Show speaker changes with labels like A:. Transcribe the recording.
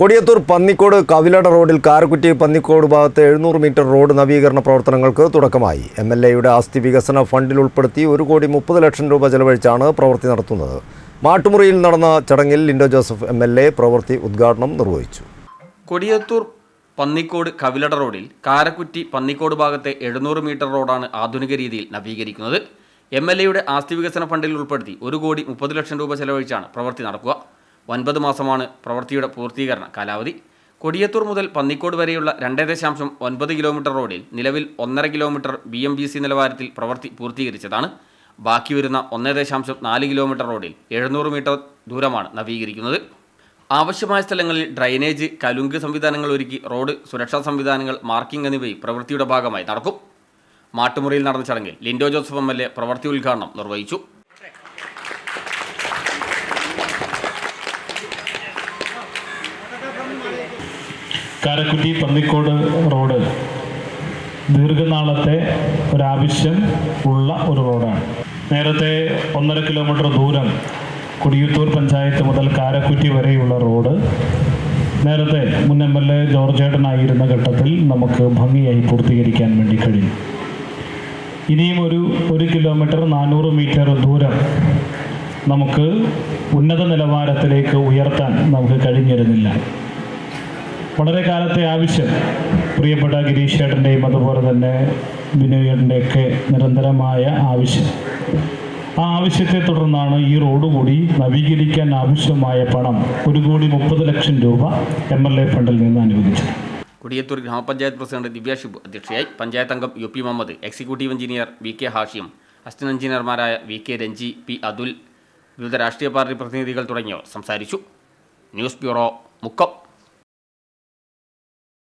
A: കൊടിയത്തൂർ പന്നിക്കോട് കവിലട റോഡിൽ കാരക്കുറ്റി പന്നിക്കോട് ഭാഗത്ത് എഴുന്നൂറ് മീറ്റർ റോഡ് നവീകരണ പ്രവർത്തനങ്ങൾക്ക് തുടക്കമായി. എം എൽ എയുടെ ആസ്തി വികസന ഫണ്ടിൽ ഉൾപ്പെടുത്തി ഒരു കോടി മുപ്പത് ലക്ഷം രൂപ ചെലവഴിച്ചാണ് പ്രവൃത്തി നടത്തുന്നത്. മാട്ടുമുറിയിൽ നടന്ന ചടങ്ങിൽ Linto Joseph M L A പ്രവൃത്തി ഉദ്ഘാടനം നിർവഹിച്ചു.
B: കൊടിയത്തൂർ പന്നിക്കോട് കവിലട റോഡിൽ കാരക്കുറ്റി പന്നിക്കോട് ഭാഗത്തെ എഴുന്നൂറ് മീറ്റർ റോഡാണ് ആധുനിക രീതിയിൽ നവീകരിക്കുന്നത്. എം എൽ എയുടെ ആസ്തി വികസന ഫണ്ടിൽ ഉൾപ്പെടുത്തി ഒരു കോടി മുപ്പത് ലക്ഷം രൂപ ചെലവഴിച്ചാണ് പ്രവൃത്തി നടക്കുക. ഒൻപത് മാസമാണ് പ്രവൃത്തിയുടെ പൂർത്തീകരണ കാലാവധി. കൊടിയത്തൂർ മുതൽ പന്നിക്കോട് വരെയുള്ള രണ്ട് ദശാംശം ഒൻപത് കിലോമീറ്റർ റോഡിൽ നിലവിൽ ഒന്നര kilometre B M B C നിലവാരത്തിൽ പ്രവൃത്തി പൂർത്തീകരിച്ചതാണ്. ബാക്കി വരുന്ന ഒന്ന് ദശാംശം നാല് കിലോമീറ്റർ റോഡിൽ എഴുന്നൂറ് മീറ്റർ ദൂരമാണ് നവീകരിക്കുന്നത്. ആവശ്യമായ സ്ഥലങ്ങളിൽ ഡ്രൈനേജ് കലുങ്ക് സംവിധാനങ്ങൾ ഒരുക്കി റോഡ് സുരക്ഷാ സംവിധാനങ്ങൾ മാർക്കിംഗ് എന്നിവയും പ്രവൃത്തിയുടെ ഭാഗമായി നടക്കും. മാട്ടുമുറിയിൽ നടന്ന ചടങ്ങിൽ Linto Joseph M L A പ്രവൃത്തി ഉദ്ഘാടനം നിർവഹിച്ചു.
C: കാരക്കുറ്റി പന്നിക്കോട് റോഡ്. ദീർഘനാളത്തെ ഒരാവശ്യം ഉള്ള ഒരു റോഡാണ്. നേരത്തെ ഒന്നര കിലോമീറ്റർ ദൂരം കുടിയത്തൂർ പഞ്ചായത്ത് മുതൽ കാരക്കുറ്റി വരെയുള്ള റോഡ്. നേരത്തെ മുൻ എം എൽ എ ജോർജേട്ടനായിരുന്ന ഘട്ടത്തിൽ നമുക്ക് ഭംഗിയായി പൂർത്തീകരിക്കാൻ വേണ്ടി കഴിഞ്ഞു. ഇനിയും ഒരു ഒരു കിലോമീറ്റർ നാനൂറ് മീറ്റർ ദൂരം നമുക്ക് ഉന്നത നിലവാരത്തിലേക്ക് ഉയർത്താൻ നമുക്ക് കഴിഞ്ഞിരുന്നില്ല. വളരെ കാലത്തെ ആവശ്യം. പ്രിയപ്പെട്ട ഗിരീഷ് ചേട്ടന്റെയും അതുപോലെ തന്നെ ബിനോയേട്ടന്റെയൊക്കെ നിരന്തരമായ ആവശ്യം. ആ ആവശ്യത്തെ തുടർന്നാണ് ഈ റോഡ് കൂടി നവീകരിക്കാൻ ആവശ്യമായ പണം ഒരു കോടി മുപ്പത് ലക്ഷം രൂപ എം എൽ എ ഫണ്ടിൽ നിന്ന് അനുവദിച്ചത്
B: കൊടിയത്തൂർ ഗ്രാമപഞ്ചായത്ത് പ്രസിഡന്റ് ദിവ്യ അധ്യക്ഷയായി പഞ്ചായത്ത് അംഗം U P Muhammad executive engineer V K Hashim assistant എഞ്ചിനീയർമാരായ V K Ranji P Athul വിവിധ രാഷ്ട്രീയ പാർട്ടി പ്രതിനിധികൾ തുടങ്ങിയവർ സംസാരിച്ചു. News bureau Mukkam.